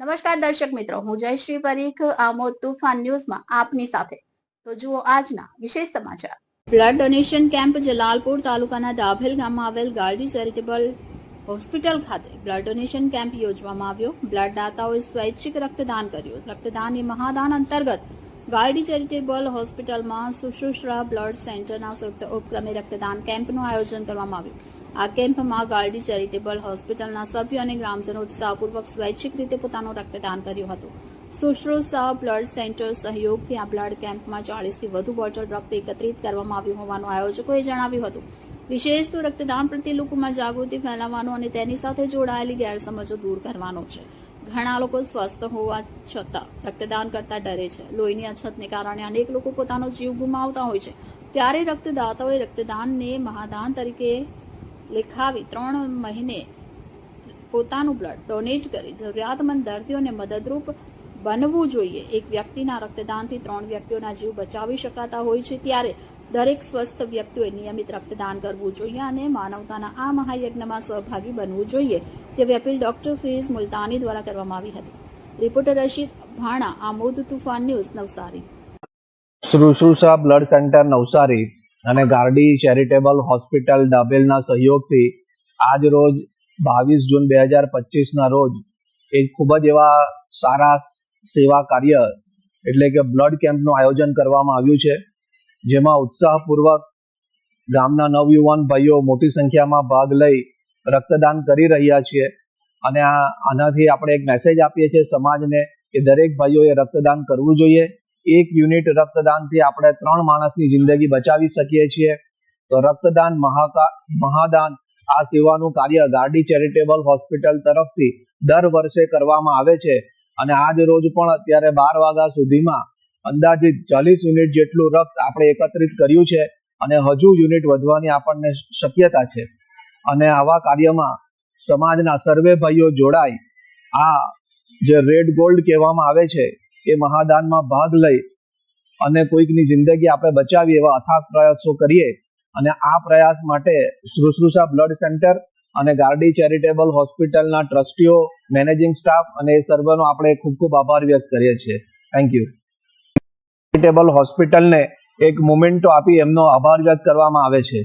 નમસ્કાર દર્શક મિત્રો, હું જયશ્રી પરીખ, આમોદ તુફાન ન્યૂઝમાં આપની સાથે. તો જુઓ આજના વિશેષ સમાચાર. બ્લડ ડોનેશન કેમ્પ જલાલપુર તાલુકાના ડાભેલ ગામમાં આવેલ ગાર્ડી ચેરિટેબલ હોસ્પિટલ ખાતે બ્લડ ડોનેશન કેમ્પ યોજવામાં આવ્યો. બ્લડ દાતાઓએ સ્વૈચ્છિક રક્તદાન કર્યું. રક્તદાન એ મહાદાન અંતર્ગત ગાર્ડી ચેરિટેબલ હોસ્પિટલમાં સુશ્રુષરા બ્લડ સેન્ટરના સંયુક્ત ઉપક્રમે રક્તદાન કેમ્પનું આયોજન કરવામાં આવ્યું. આ કેમ્પમાં ગાર્ડી ચેરિટેબલ હોસ્પિટલના સભ્યો અને ગ્રામજનો ઉત્સાહપૂર્વક સ્વૈચ્છિક રીતે પોતાનું રક્તદાન કર્યું હતું. સુશ્રુષા બ્લડ સેન્ટર સહયોગથી આ બ્લડ કેમ્પમાં ચાળીસથી વધુ બોટલ રક્ત એકત્રિત કરવામાં આવ્યું હોવાનું આયોજકોએ જણાવ્યું હતું. વિશેષ તો રક્તદાન પ્રત્યે લોકોમાં જાગૃતિ ફેલાવવાનો અને તેની સાથે જોડાયેલી ગેરસમજો દૂર કરવાનો છે. ઘણા લોકો સ્વસ્થ હોવા છતાં રક્તદાન કરતા ડરે છે. લોહીની અછતને કારણે અનેક લોકો પોતાનો જીવ ગુમાવતા હોય છે. ત્યારે રક્તદાતાઓએ રક્તદાનને મહાદાન તરીકે લેખાવી ત્રણ મહિને પોતાનું બ્લડ ડોનેટ કરી જરૂરિયાતમંદ દર્દીઓને મદદરૂપ બનવું જોઈએ. એક વ્યક્તિના રક્તદાનથી ત્રણ વ્યક્તિઓના જીવ બચાવી શકાતા હોય છે. ત્યારે દરેક સ્વસ્થ વ્યક્તિઓએ નિયમિત રક્તદાન કરવું જોઈએ અને માનવતાના આ મહાયજ્ઞમાં સહભાગી બનવું જોઈએ. તેવી અપીલ ડોક્ટર ફીઝ મુલતાની દ્વારા કરવામાં આવી હતી. Reporter Rashid Bhana, Amod Toofan news, Navsari. Shushrusha blood centre Navsari. અને ગાર્ડી ચેરિટેબલ હોસ્પિટલ ડાબેલના સહયોગથી આજ રોજ બાવીસ જૂન બે હજાર પચીસના રોજ એક ખૂબ જ એવા સારા સેવા કાર્ય એટલે કે બ્લડ કેમ્પનું આયોજન કરવામાં આવ્યું છે, જેમાં ઉત્સાહપૂર્વક ગામના નવયુવાન ભાઈઓ મોટી સંખ્યામાં ભાગ લઈ રક્તદાન કરી રહ્યા છીએ અને આ આનાથી આપણે એક મેસેજ આપીએ છીએ સમાજને કે દરેક ભાઈઓએ રક્તદાન કરવું જોઈએ એક યુનિટ રક્તદાનથી આપણે ત્રણ માણસની જિંદગી બચાવી શકીએ છીએ. તો રક્તદાન મહાદાન આ સેવાનું કાર્ય ગાર્ડી ચેરિટેબલ હોસ્પિટલ તરફથી દર વર્ષે કરવામાં આવે છે. અને આજ રોજ પણ અત્યારે બાર વાગ્યા સુધીમાં અંદાજિત ચાલીસ યુનિટ જેટલું રક્ત આપણે એકત્રિત કર્યું છે અને હજુ યુનિટ વધવાની આપણને શક્યતા છે. અને આવા કાર્યમાં સમાજના સર્વે ભાઈઓ જોડાય. આ જે રેડ ગોલ્ડ કહેવામાં આવે છે એ મહાદાનમાં ભાગ લઈ અને કોઈકની જિંદગી આપણે બચાવી એવા અથાગ પ્રયાસો કરીએ અને આ પ્રયાસ માટે શુશ્રુષા બ્લડ સેન્ટર અને ગાર્ડી ચેરિટેબલ હોસ્પિટલના ટ્રસ્ટીઓ, મેનેજિંગ સ્ટાફ અને એ સર્વનો આપણે ખૂબ ખૂબ આભાર વ્યક્ત કરીએ છીએ. થેન્ક યુ ચેરિટેબલ હોસ્પિટલને એક મોમેન્ટો આપી એમનો આભાર વ્યક્ત કરવામાં આવે છે.